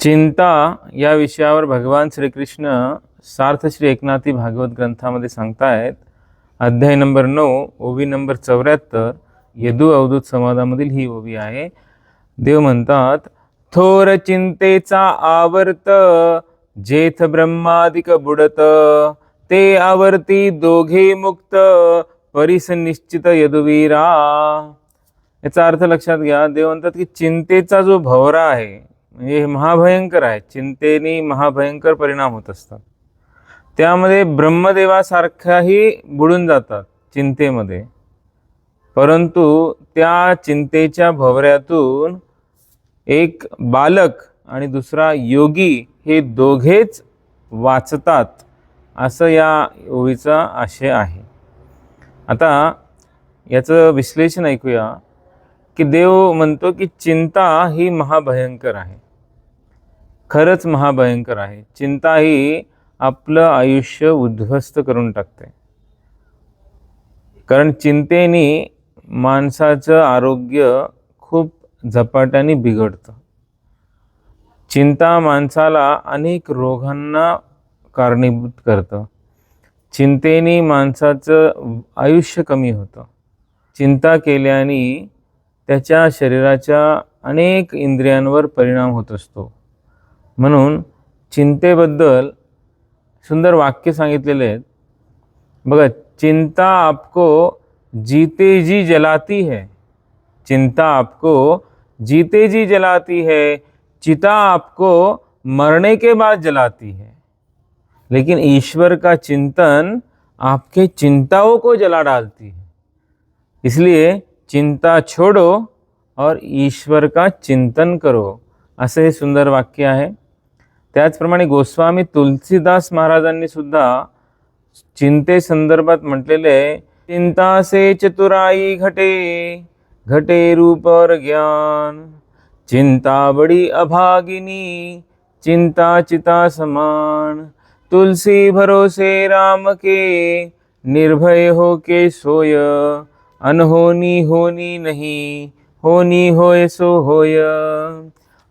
चिंता या विषयावर भगवान श्रीकृष्ण सार्थ श्री एकनाथी भागवत ग्रंथामध्ये सांगतायत. अध्याय नंबर नऊ ओवी नंबर चौऱ्याहत्तर यदू अवधूत संवादामधील ही ओवी आहे. देव म्हणतात थोर चिंतेचा आवर्त जेथ ब्रह्मादिक बुडत ते आवर्ती दोघे मुक्त परिस निश्चित यदुवीरा. याचा अर्थ लक्षात घ्या देव म्हणतात की चिंतेचा जो भवरा आहे म्हणजे हे महाभयंकर आहे. चिंतेने महाभयंकर परिणाम होत असतात. त्यामध्ये ब्रह्मदेवासारख्याही बुडून जातात चिंतेमध्ये. परंतु त्या चिंतेच्या भवऱ्यातून एक बालक आणि दुसरा योगी हे दोघेच वाचतात असं या ओवीचा आशय आहे. आता याचं विश्लेषण ऐकूया की देव म्हणतो की चिंता ही महाभयंकर आहे. खरंच महाभयंकर आहे. चिंता ही आपलं आयुष्य उद्ध्वस्त करून टाकते. कारण चिंतेने माणसाचं आरोग्य खूप झपाट्याने बिघडतं. चिंता माणसाला अनेक रोगांना कारणीभूत करतं. चिंतेने माणसाचं आयुष्य कमी होतं. चिंता केल्याने त्याच्या शरीराच्या अनेक इंद्रियांवर परिणाम होत असतो. म्हणून चिंतेबद्दल सुंदर वाक्य सांगितलेले आहेत. बघा, चिंता आपको जीते जी जलाती है. चिंता आपको जीते जी जलाती है. चिता आपको मरने के बाद जलाती है. लेकिन ईश्वर का चिंतन आपके चिंताओं को जला डालती है. इसलिए चिंता छोडो और ईश्वर का चिंतन करो. असं हे सुंदर वाक्य आहे. त्याचप्रमाणे गोस्वामी तुलसीदास महाराजांनी सुद्धा चिंते संदर्भात म्हटलेले आहे चिंता से चतुराई घटे घटे रूपर ज्ञान चिंता बड़ी अभागिनी चिंता चिता समान तुलसी भरोसे राम के निर्भय हो के सोय अनहोनी होनी नहीं होनी होय सो होय.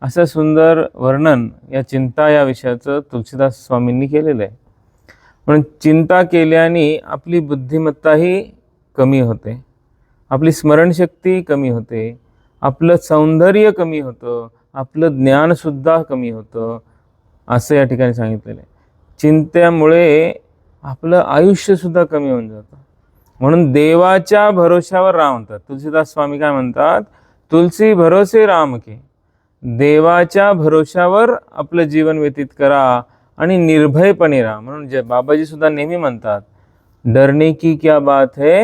असं सुंदर वर्णन या चिंता या विषयाचं तुलसीदास स्वामींनी केलेलं आहे. म्हणून चिंता केल्याने आपली बुद्धिमत्ताही कमी होते आपली स्मरणशक्ती कमी होते आपलं सौंदर्य कमी होतं आपलं ज्ञानसुद्धा कमी होतं असं या ठिकाणी सांगितलेलं आहे. चिंत्यामुळे आपलं आयुष्यसुद्धा कमी होऊन जातं. म्हणून देवाच्या भरोश्यावर राम म्हणतात तुलसीदास स्वामी काय म्हणतात? तुलसी भरोसे राम के. देवाच्या भरोशावर आपलं जीवन व्यतीत करा आणि निर्भयपणे राहा. म्हणून जे बाबाजी सुद्धा नेहमी म्हणतात डरणे की क्या बात है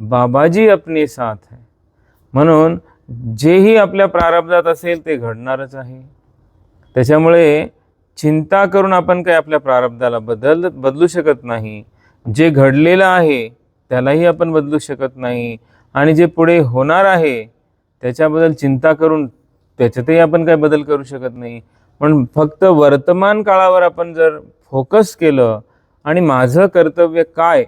बाबाजी अपने साथ है. म्हणून जेही आपल्या प्रारब्धात असेल ते घडणारच आहे. त्याच्यामुळे चिंता करून आपण काही आपल्या प्रारब्धाला बदल बदलू शकत नाही. जे घडलेलं आहे त्यालाही आपण बदलू शकत नाही. आणि जे पुढे होणार आहे त्याच्याबद्दल चिंता करून त्याच्यातही आपण काही बदल करू शकत नाही. पण फक्त वर्तमान काळावर आपण जर फोकस केलं आणि माझं कर्तव्य काय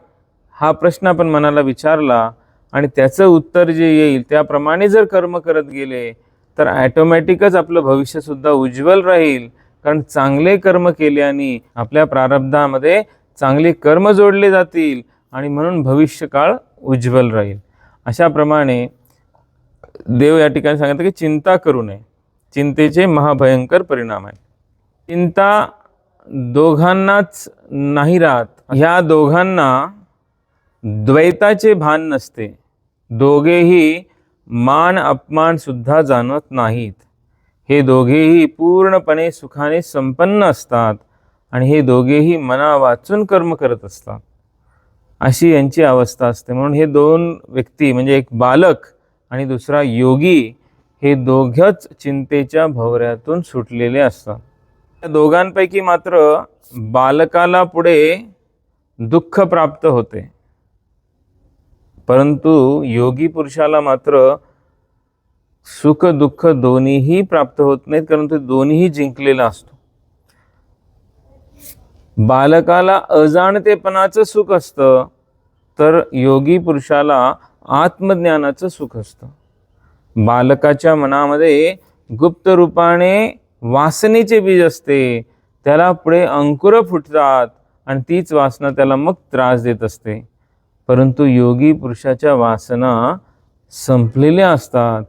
हा प्रश्न आपण मनाला विचारला आणि त्याचं उत्तर जे येईल त्याप्रमाणे जर कर्म करत गेले तर ॲटोमॅटिकच आपलं भविष्यसुद्धा उज्ज्वल राहील. कारण चांगले कर्म केल्याने आपल्या प्रारब्धामध्ये चांगले कर्म जोडले जातील आणि म्हणून भविष्यकाळ उज्ज्वल राहील. अशाप्रमाणे देव या ठिकाणी सांगितलं की चिंता करू नये. चिंतेचे महाभयंकर परिणाम आहेत. चिंता दोघांनाच नाही राहत. ह्या दोघांना द्वैताचे भान नसते. दोघेही मान अपमान सुद्धा जाणवत नाहीत. हे दोघेही पूर्णपणे सुखाने संपन्न असतात आणि हे दोघेही मना वाचून कर्म करत असतात. अशी यांची अवस्था असते. म्हणून हे दोन व्यक्ती म्हणजे एक बालक आणि दुसरा योगी हे दोघंच चिंतेच्या भवऱ्यातून सुटलेले असतात. त्या दोघांपैकी मात्र बालकाला पुढे दुःख प्राप्त होते. परंतु योगी पुरुषाला मात्र सुख दुःख दोन्हीही प्राप्त होत नाहीत कारण तो दोन्हीही जिंकलेला असतो. बालकाला अजाणतेपणाचं सुख असतं तर योगी पुरुषाला आत्मज्ञानाचं सुख असतं. बालकाच्या मनामध्ये गुप्त रूपाने वासनेचे बीज असते. त्याला पुढे अंकुर फुटतात आणि तीच वासना त्याला मग त्रास देत असते. परंतु योगी पुरुषाच्या वासना संपलेल्या असतात.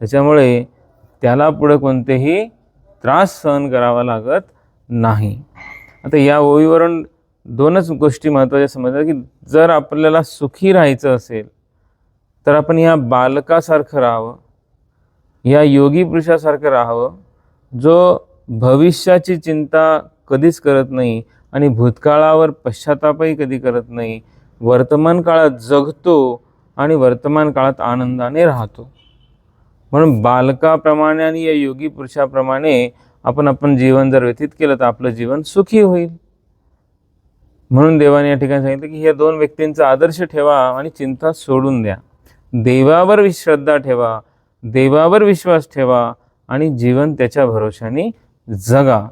त्याच्यामुळे त्याला पुढे कोणतेही त्रास सहन करावा लागत नाही. आता या ओळीवरून दोनच गोष्टी महत्त्वाच्या समजतात की जर आपल्याला सुखी राहायचं असेल तर आपण या बालकासारखं राहावं या योगी पुरुषासारखं राहावं जो भविष्याची चिंता कधीच करत नाही आणि भूतकाळावर पश्चातापही कधी करत नाही वर्तमान काळात जगतो आणि वर्तमान काळात आनंदाने राहतो. म्हणून बालकाप्रमाणे आणि या योगी पुरुषाप्रमाणे आपण आपण जीवन जर व्यतीत केलं तर आपलं जीवन सुखी होईल. म्हणून देवाने या ठिकाणी सांगितलं की ह्या दोन व्यक्तींचा आदर्श ठेवा आणि चिंता सोडून द्या. देवावर श्रद्धा ठेवा देवावर विश्वास ठेवा आणि जीवन त्याच्या भरोशाने जगा.